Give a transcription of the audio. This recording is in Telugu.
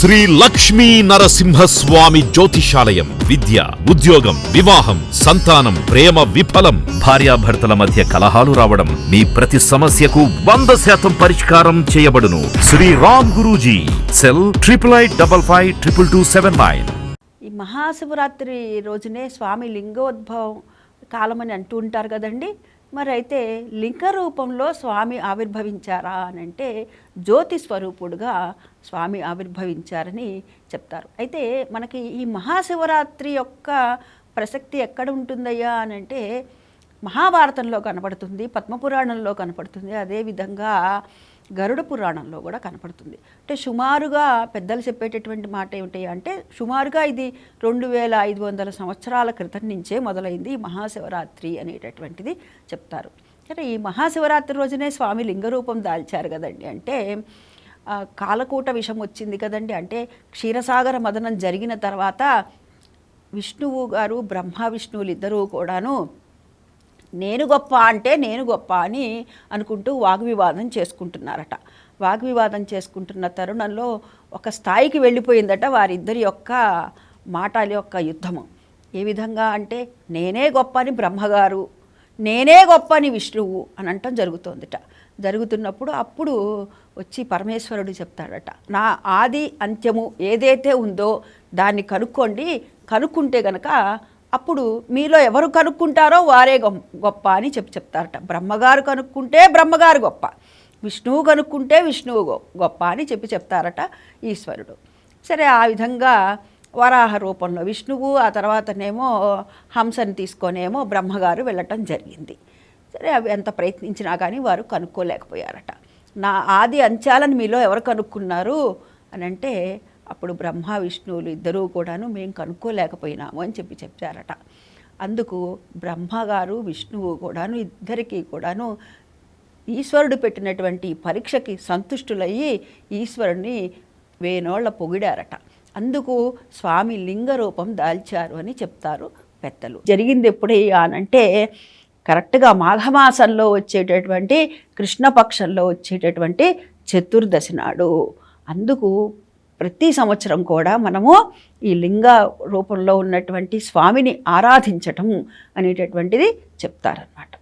శ్రీ లక్ష్మీ నరసింహస్వామి జ్యోతిషాలయం. విద్య ఉద్యోగం వివాహం సంతానం ప్రేమ విఫలం భార్యాభర్తల మధ్య కలహాలు రావడం మీ ప్రతి సమస్యకు వంద శాతం పరిష్కారం చేయబడును. Shri Ram Guruji cell triple eight double five triple two seven nine. ఈ మహాశివరాత్రి రోజునే స్వామి లింగోద్భవం కాలమని అంటూ ఉంటారు కదండి. మరి అయితే లింగ రూపంలో స్వామి ఆవిర్భవించారా అని అంటే జ్యోతి స్వరూపుడుగా స్వామి ఆవిర్భవించారని చెప్తారు. అయితే మనకి ఈ మహాశివరాత్రి యొక్క ప్రసక్తి ఎక్కడ ఉంటుందయ్యా అని అంటే మహాభారతంలో కనపడుతుంది పద్మపురాణంలో కనపడుతుంది అదేవిధంగా గరుడ పురాణంలో కూడా కనపడుతుంది. అంటే సుమారుగా పెద్దలు చెప్పేటటువంటి మాట ఏమిటి అంటే సుమారుగా ఇది రెండు వేల ఐదు వందల సంవత్సరాల క్రితం నుంచే మొదలైంది ఈ మహాశివరాత్రి అనేటటువంటిది చెప్తారు. సరే ఈ మహాశివరాత్రి రోజునే స్వామి లింగరూపం దాల్చారు కదండి. అంటే కాలకూట విషం వచ్చింది కదండి. అంటే క్షీరసాగర మదనం జరిగిన తర్వాత విష్ణువు గారు బ్రహ్మ విష్ణువులు ఇద్దరూ కూడాను నేను గొప్ప అంటే నేను గొప్ప అని అనుకుంటూ వాగ్వివాదం చేసుకుంటున్నారట. వాగ్వివాదం చేసుకుంటున్న తరుణంలో ఒక స్థాయికి వెళ్ళిపోయిందట వారిద్దరి యొక్క మాటల యొక్క యుద్ధము. ఏ విధంగా అంటే నేనే గొప్ప అని బ్రహ్మగారు నేనే గొప్ప అని విష్ణువు అని అంటం జరుగుతోందిట. జరుగుతున్నప్పుడు అప్పుడు వచ్చి పరమేశ్వరుడు చెప్తాడట నా ఆది అంత్యము ఏదైతే ఉందో దాన్ని కనుక్కోండి. కనుక్కుంటే గనక అప్పుడు మీలో ఎవరు కనుక్కుంటారో వారే గొం- గొప్ప అని చెప్పి చెప్తారట. బ్రహ్మగారు కనుక్కుంటే బ్రహ్మగారు గొప్ప. విష్ణువు కనుక్కుంటే విష్ణువు గొప్ప అని చెప్పి చెప్తారట ఈశ్వరుడు. సరే ఆ విధంగా వరాహ రూపంలో విష్ణువు ఆ తర్వాతనేమో హంసని తీసుకొనేమో బ్రహ్మగారు వెళ్ళటం జరిగింది. సరే అవి ఎంత ప్రయత్నించినా కానీ వారు కనుక్కోలేకపోయారట. నా ఆది అంచాలను మీలో ఎవరు కనుక్కున్నారు? అని అంటే అప్పుడు బ్రహ్మ విష్ణువులు ఇద్దరూ కూడాను మేము కనుక్కోలేకపోయినాము అని చెప్పి చెప్పారట. అందుకు బ్రహ్మగారు విష్ణువు కూడాను ఇద్దరికీ కూడాను ఈశ్వరుడు పెట్టినటువంటి పరీక్షకి సంతుష్టులయ్యి ఈశ్వరుణ్ణి వేనోళ్ళ పొగిడారట. అందుకు స్వామి లింగ రూపం దాల్చారు అని చెప్తారు పెద్దలు. జరిగింది ఎప్పుడయ్యానంటే కరెక్ట్గా మాఘమాసంలో వచ్చేటటువంటి కృష్ణపక్షంలో వచ్చేటటువంటి చతుర్దశి నాడు. అందుకు ప్రతి సంవత్సరం కూడా మనము ఈ లింగ రూపంలో ఉన్నటువంటి స్వామిని ఆరాధించటం అనేటటువంటిది చెప్తారనమాట